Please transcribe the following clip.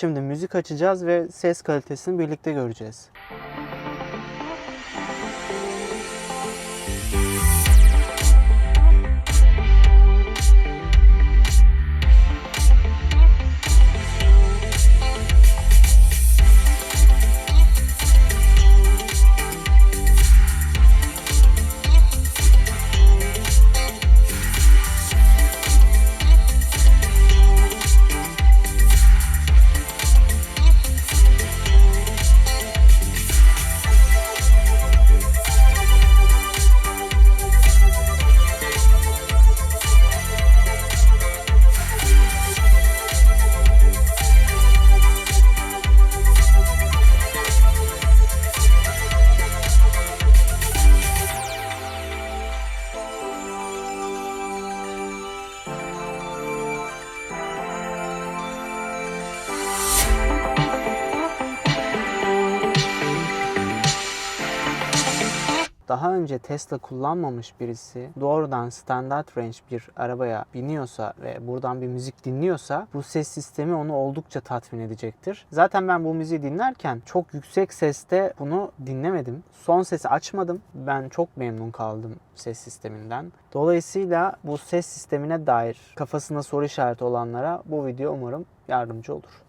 Şimdi müzik açacağız ve ses kalitesini birlikte göreceğiz. Daha önce Tesla kullanmamış birisi doğrudan standart range bir arabaya biniyorsa ve buradan bir müzik dinliyorsa bu ses sistemi onu oldukça tatmin edecektir. Zaten ben bu müziği dinlerken çok yüksek seste bunu dinlemedim. Son sesi açmadım. Ben çok memnun kaldım ses sisteminden. Dolayısıyla bu ses sistemine dair kafasında soru işareti olanlara bu video umarım yardımcı olur.